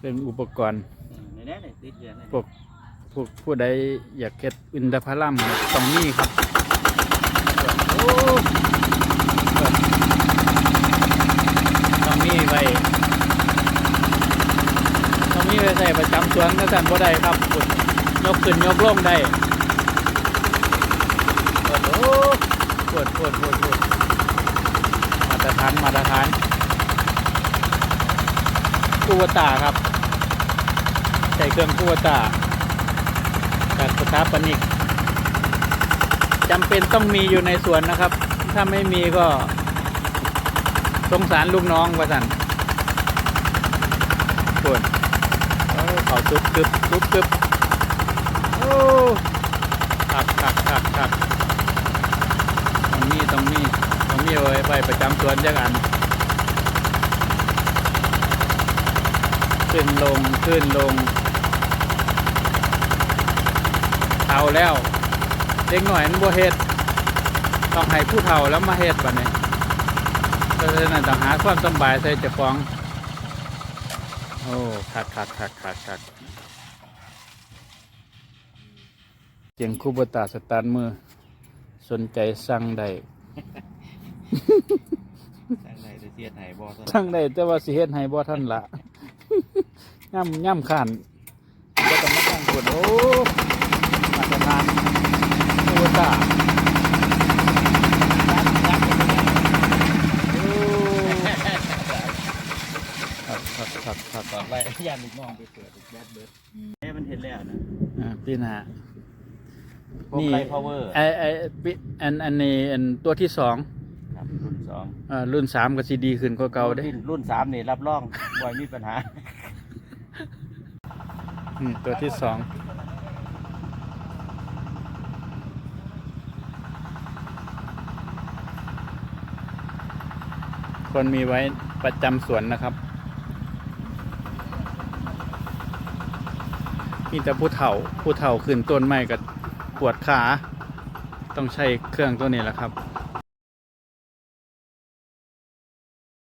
เรื่องอุปกรณ์ ในนี้เนี่ยติดเรียนเนี่ยพวกพวกผู้ใดอยากเก็ดอินทผลัมต้องมีครับโอ้ต้องมีไว้ต้องมีไว้ใส่ประจำสวนก็สั่นบ่ได้ครับพุ่นยกขึ้นยกลงได้โอ้โหปวดปวดปวดปวดมาตรฐานมาตรฐาน กูวตาครับ ใส่เครื่องคูวตาจากสถาปนิกจำเป็นต้องมีอยู่ในสวนนะครับ ถ้าไม่มีก็สงสารลูกน้องว่าสันปวดเขาซุบกึบซุบกึบโอ้ขักขักขักขักต้องมีต้องมีต้องมีไว้ไปประจำสวนจักอัน ขึ้นลงขึ้นลง เอาแล้วเด็กหน่อยมันบ่เฮ็ดต้องให้ผู้เฒ่าแล้วมาเฮ็ดบัดนี้เพราะฉะนั้นต้องหาความสำบายใส่เจ้าของโอ้คักคักคักคักคักเสียงคูบตาสตาร์ทมือ สนใจสั่งได้ทางไหนจะเสียดไหนบอสสั่งได้แต่ว่าสิเฮ็ดให้บ่ทันละ ย่ำย่ำขันก็ต้องมาสั่งคนโอ้มาตรฐานคูบตาโอ้ครับครับครับครับต่อไปยันลูกน้องไปเปิดแบดเบิร์ดนี่มันเห็นแล้วนะอ่าพี่นาพวกไลท์พาวเวอร์ไอไอปิอันอันนี้อันตัวที่สองครับรุ่น สองอ่ารุ่นสามก็ซีดีขึ้นกว่าเก่าเด้รุ่นรุ่นสามนี่รับรองบ่อยมีปัญหาอืมตัวที่สองควรมีไว้ประจำสวนนะครับ มีแต่ผู้เฒ่าผู้เฒ่าขึ้นต้นไม้กับปวดขา ต้องใช้เครื่องตัวนี้แหละครับ